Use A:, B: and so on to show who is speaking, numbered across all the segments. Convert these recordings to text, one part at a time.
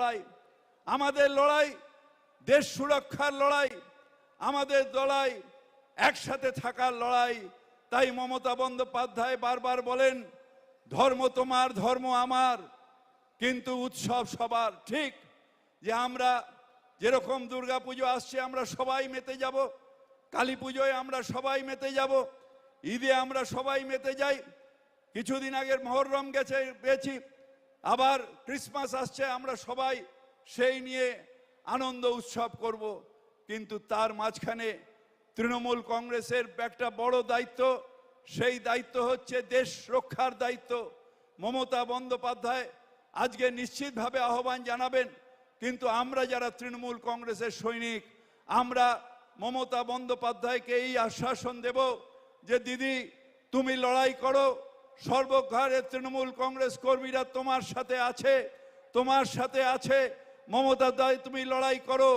A: লড়াই, আমাদের লড়াই, দেশ সুরক্ষার লড়াই, আমাদের লড়াই একসাথে থাকার লড়াই। তাই মমতা বন্দ্যোপাধ্যায় বারবার বলেন, ধর্ম তোমার, ধর্ম আমার, কিন্তু উৎসব সবার। ঠিক যে আমরা যেরকম দুর্গা পুজো আসছে, আমরা সবাই মেতে যাব কালী পুজোয় আমরা সবাই মেতে যাব, ঈদে আমরা সবাই মেতে যাই। কিছুদিন আগের মহরম গেছে, পেয়েছি আবার ক্রিসমাস আসছে, আমরা সবাই সেই নিয়ে আনন্দ উৎসব করব। কিন্তু তার মাঝখানে তৃণমূল কংগ্রেসের একটা বড় দায়িত্ব, সেই দায়িত্ব হচ্ছে দেশ রক্ষার দায়িত্ব। মমতা বন্দ্যোপাধ্যায় আজকে নিশ্চিতভাবে আহ্বান জানাবেন, কিন্তু আমরা যারা তৃণমূল কংগ্রেসের সৈনিক, আমরা মমতা বন্দ্যোপাধ্যায়কে এই আশ্বাসন দেব যে, দিদি, তুমি লড়াই করো সর্বঘরে তৃণমূল কংগ্রেস কর্মীরা তোমার সাথে আছে, তোমার সাথে আছে। মমতা দায় তুমি লড়াই করো,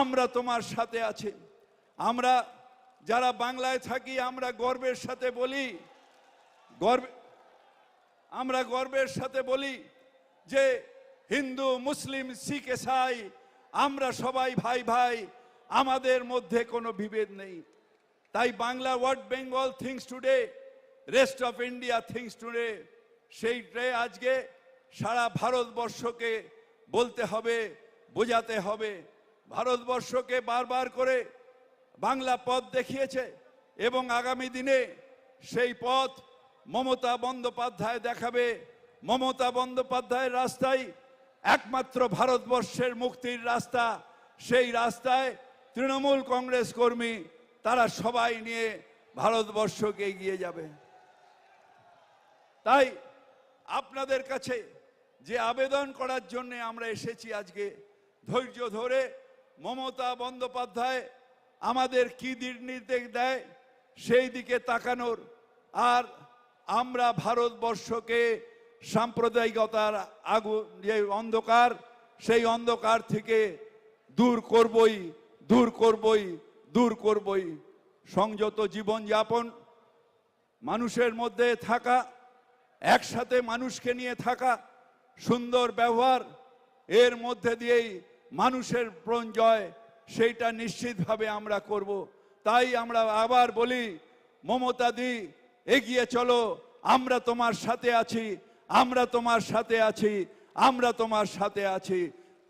A: আমরা তোমার সাথে আছি। আমরা যারা বাংলায় থাকি, আমরা গর্বের সাথে বলি, গর্ব আমরা গর্বের সাথে বলি যে হিন্দু, মুসলিম, শিখ, এসাই, আমরা সবাই ভাই ভাই, আমাদের মধ্যে কোনো বিভেদ নেই। তাই Bangla what Bengal thinks today rest of India thinks today সেইটাই আজকে সারা ভারতবর্ষকে বলতে হবে, বোঝাতে হবে। ভারতবর্ষকে বারবার করে বাংলা পথ দেখিয়েছে এবং আগামী দিনে সেই পথ মমতা বন্দ্যোপাধ্যায় দেখাবে। মমতা বন্দ্যোপাধ্যায়ের রাস্তায় একমাত্র ভারতবর্ষের মুক্তির রাস্তা। সেই রাস্তায় তৃণমূল কংগ্রেস কর্মী, তারা সবাই নিয়ে ভারতবর্ষকে এগিয়ে যাবে। তাই আপনাদের কাছে যে আবেদন করার জন্য আমরা এসেছি আজকে, ধৈর্য ধরে মমতা বন্দ্যোপাধ্যায় আমাদের কি নির্দেশ দেয় সেই দিকে তাকানোর। আর আমরা ভারতবর্ষকে সাম্প্রদায়িকতার আগু, যে অন্ধকার, সেই অন্ধকার থেকে দূর করবই দূর করবই দূর করবই। সংযত জীবনযাপন, মানুষের মধ্যে থাকা একসাথে মানুষকে নিয়ে থাকা সুন্দর ব্যবহার, এর মধ্যে দিয়েই মানুষের প্রাণ জয় সেইটা নিশ্চিতভাবে আমরা করব। তাই আমরা আবার বলি, মমতা দি, এগিয়ে চলো, আমরা তোমার সাথে আছি, আমরা তোমার সাথে আছি, আমরা তোমার সাথে আছি।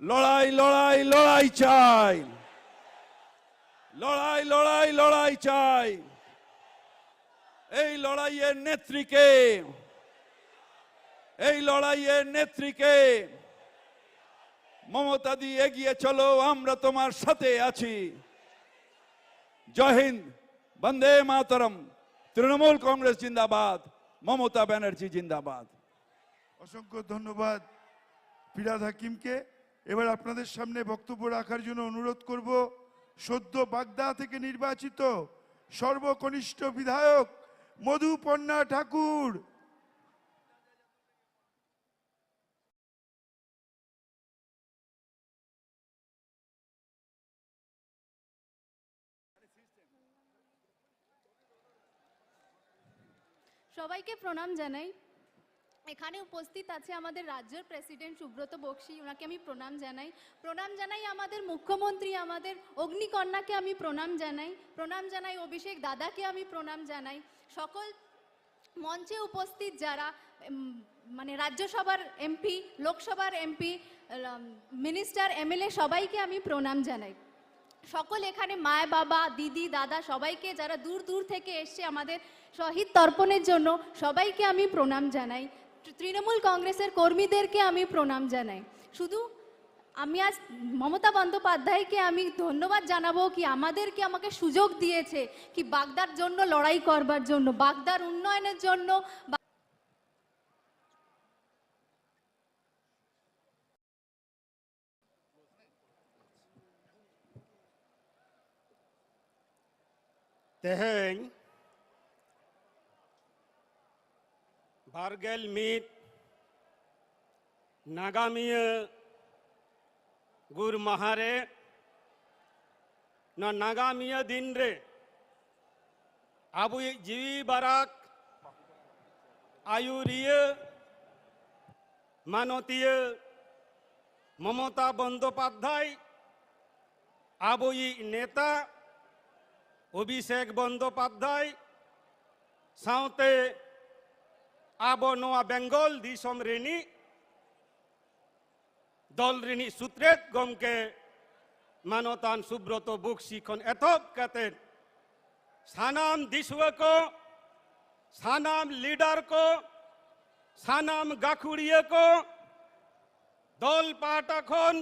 A: লড়াই লড়াই লড়াই চাই। লড়াই লড়াই লড়াই চাই। এই লড়াইয়ের নেত্রীকে এই লড়াইয়ের নেত্রীকে মমতা দি এগিয়ে চলো, আমরা তোমার সাথে আছি। জয় হিন্দ, বন্দে মাতরম, তৃণমূল কংগ্রেস জিন্দাবাদ, মমতা ব্যানার্জি জিন্দাবাদ।
B: অসংখ্য ধন্যবাদ ফিরাদ হাকিমকে এবার আপনাদের সামনে বক্তব্য রাখার জন্য অনুরোধ করব, সদ্য বাগদা থেকে নির্বাচিত সর্বকনিষ্ঠ বিধায়ক মধুপর্ণা ঠাকুর।
C: সবাইকে প্রণাম জানাই। এখানে উপস্থিত আছে আমাদের রাজ্যের প্রেসিডেন্ট সুব্রত বক্সি, ওনাকে আমি প্রণাম জানাই। প্রণাম জানাই আমাদের মুখ্যমন্ত্রী, আমাদের অগ্নিকন্যাকে আমি প্রণাম জানাই। প্রণাম জানাই অভিষেক দাদাকে আমি প্রণাম জানাই। সকল মঞ্চে উপস্থিত যারা মানে রাজ্যসভার এমপি, লোকসভার এমপি মিনিস্টার, এমএলএ, সবাইকে আমি প্রণাম জানাই। সকল এখানে মায় বাবা, দিদি, দাদা সবাইকে যারা দূর দূর থেকে এসছে আমাদের শহীদ তর্পণের জন্য সবাইকে আমি প্রণাম জানাই। তৃণমূল কংগ্রেসের কর্মীদেরকে আমি প্রণাম জানাই। শুধু আমি আজ মমতা বন্দ্যোপাধ্যায়কে আমি ধন্যবাদ জানাব কি আমাদেরকে আমাকে সুযোগ দিয়েছে কি বাগদার জন্য লড়াই করবার জন্য, বাগদার উন্নয়নের জন্য
D: Teheng, Bargel meat, Nagamiya, Gur Mahare, na Nagamiya Dinre, Abu Jivi Barak, Ayuriya, Manotiya, Mamata Bandopadhyay, Abu Yi Neta, Abhishek Bandyopadhyay, সাঁওতে আবো নোয়া বেঙ্গল, দিশম রেনি দল রিনি সুত্রেত, গমকে মানতান সুব্রত বক্সি খন এতব কাতেন। সানাম দিশুয়া সানাম লিডার কো, সানাম গাখুড়িয়ে কো, দল পাহাটা খন,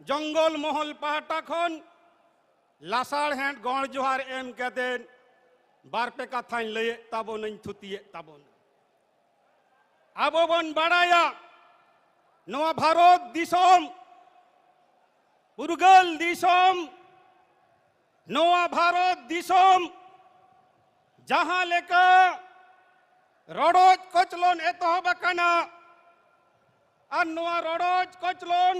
D: জঙ্গল মহল পাহাটা খন লাসার হ্যান্ড গড় জোহার এম কাতেন বারপে কাথাইন লয়ে তাবো নই থুতিয়ে তাবো আবো বন বাড়ায়া নোয়া ভারত দিশম পুরগল দিশম নোয়া ভারত দিশম যাহা লেখা রডজ কচলন এতহব কানা আর নোয়া রডজ কচলন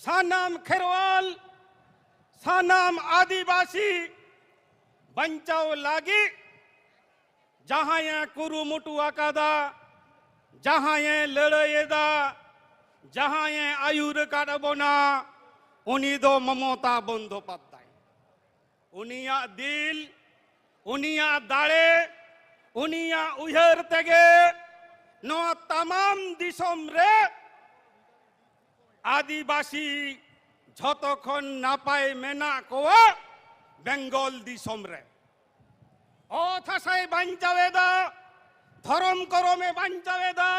D: सानाम खेरवाल सानाम आदिवासी, बंचाओ लागी। जहाँ ये कुरु मुटु आकादा, जहाँ ये लड़ेदा जहाँ ये आयुर काडबोना उन्हीं दो ममता बंधो पत्ता उनिया दिल उनिया दाड़े उनिया उयर तेगे, नो तमाम दिशों में আদিবাসী যতক্ষণ না পায় মেনা কোয়া, বেঙ্গল দিশম রে অথাসায় বাঞ্চাবেদা, ধরম করমে বাঞ্চাবেদা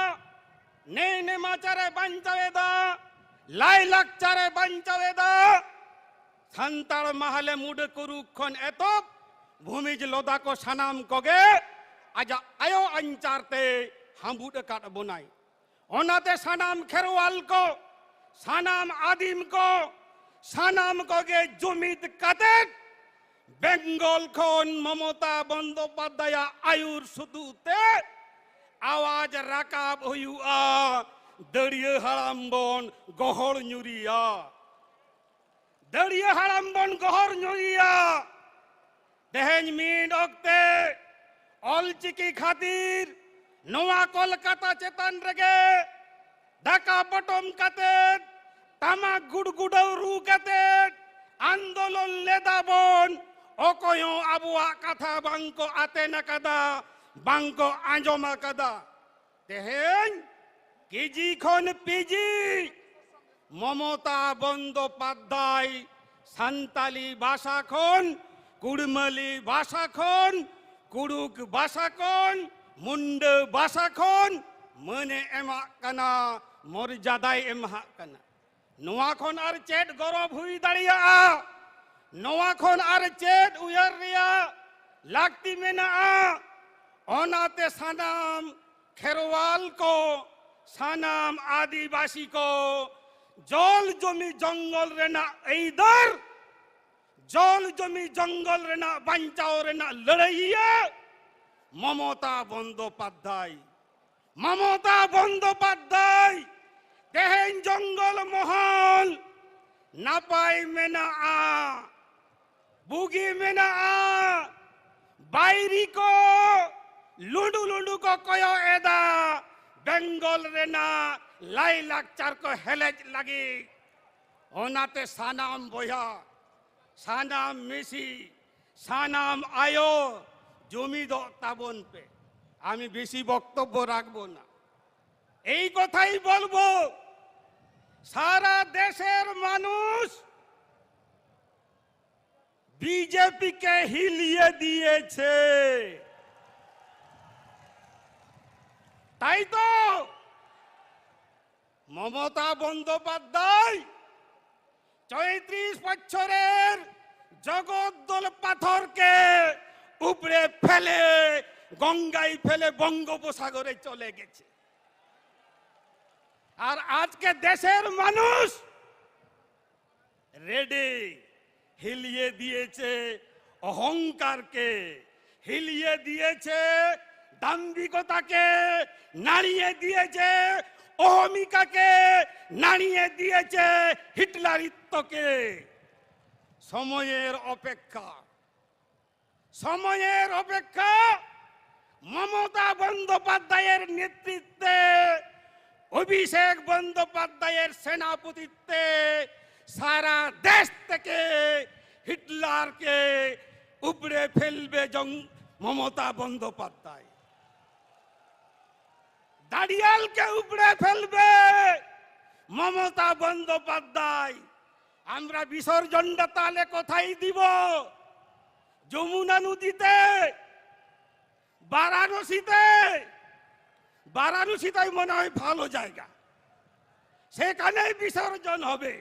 D: নে নেমাচারে বাঞ্চাবেদা, লাই লাকচারে বাঞ্চাবেদা। সান্তাল মাহালে মুড কুরুক্ষণ এত ভূমিজ লোদাকো সানাম কগে, আজা আয়ো আঞ্চারতে হাম্বুড কাট বোনাই ওনাতে সানাম খেরওয়াল কো সানাম আদিম কো, সানাম কগে জমিত কাতেক। বেঙ্গল খন মমতা বন্দ্যোপাধ্যায় আয়ুর সুদুতে আওয়াজ রাকাব হইয়া দড়িয়ে হারাম্বন গহর ñুরিয়া দড়িয়ে হারাম্বন গহর ñুরিয়া তেহেñ মিন অক্তে, অলচিকি খাতির, নোয়া কলকাতা চেতন রেগে। ঢাকা বটম কাতেন তামাক গুড়গুড়াও রু কাতেন আন্দোলন লেদাবন অকয় আবুয়া কথা বাঙ্ক আতে না কাদা, বাঙ্ক কাদা। তেহেন, কেজি খন পিজি, মমতা বন্দ্যোপাধ্যায়, সান্তালি ভাষা খন, কুড়মালি ভাষা খন, কুড়ুক ভাষা খন, মুন্ড ভাষা খন মনে এমা কানা মর্যাদায় এমহা কানা নোয়া খন আর চেট গরব হুই দাঁড়িয়া নোয়া খন আর চেট উয়ার রিয়া লাগতি মেনা অনাতে সানাম খেরওয়াল কো সানাম আদিবাসী কো জল জমি জঙ্গল রেনা এইদার জল জমি জঙ্গল রেনা বাঞ্চাও রেনা লড়াইয়া মমতা বন্দ্যোপাধ্যায় মমতা বন্দ্যোপাধ্যায় তেহেন জঙ্গল মহল, নাপাই মেনা আ, বুগি মেনা আ, বাইরি কো, লুডু লুডু কো কয় এদা, বেঙ্গল রেনা লাই লাকচার কো হেলেজ লাগি। ওনাতে সানাম বয়া সানাম মিশি, সানাম আয়ো, জমি দ তাবন পে। আমি বেশি বক্তব্য রাখব না। এই কথাই বলব, সারা দেশের মানুষ বিজেপিকে হিলিয়ে দিয়েছে। তাই তো মমতা বন্দ্যোপাধ্যায় চৌত্রিশ বছরের জগদ্দল পাথরকে উপরে ফেলে গঙ্গায় ফেলে বঙ্গোপসাগরে চলে গেছে। আর আজকে দেশের মানুষ রেডি হিলিয়ে দিয়েছে অহংকারকে, হিলিয়ে দিয়েছে দাম্ভিকতাকে, নাড়িয়ে দিয়েছে অহমিকাকে, নাড়িয়ে দিয়েছে হিটলারিত্বকে। সময়ের অপেক্ষা সময়ের অপেক্ষা মমতা বন্দ্যোপাধ্যায়ের নেতৃত্বে, অভিষেক বন্দ্যোপাধ্যায়ের সেনাপতিত্বে সারা দেশ থেকে হিটলারকে উপড়ে ফেলবে জং, মমতা বন্দ্যোপাধ্যায়। দাড়িয়ালকে উপড়ে ফেলবে মমতা বন্দ্যোপাধ্যায়। আমরা বিসর্জনটা তাহলে কোথায় দিব, যমুনা নদীতে বারাণসীতে। বারাণসীটাই মনে হয় ভালো জায়গা। সেখানেই বিসর্জন হবে।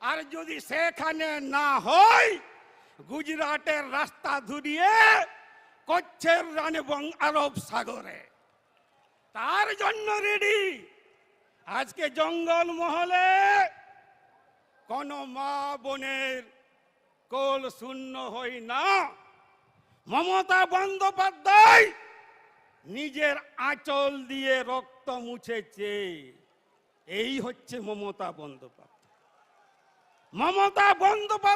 D: আর যদি সেখানে না হয়, গুজরাটের রাস্তা ধুরিয়ে কচ্ছের রান এবং আরব সাগরে। তার জন্য রেডি আজকে জঙ্গল মহলে কোন মা বোনের কোল শূন্য হই না। মমতা বন্দ্যোপাধ্যায় নিজের আঁচল দিয়ে রক্ত মুছেছে। এই হচ্ছে মমতা বন্দ্যোপাধ্যায়। মমতা বন্দ্যোপাধ্যায়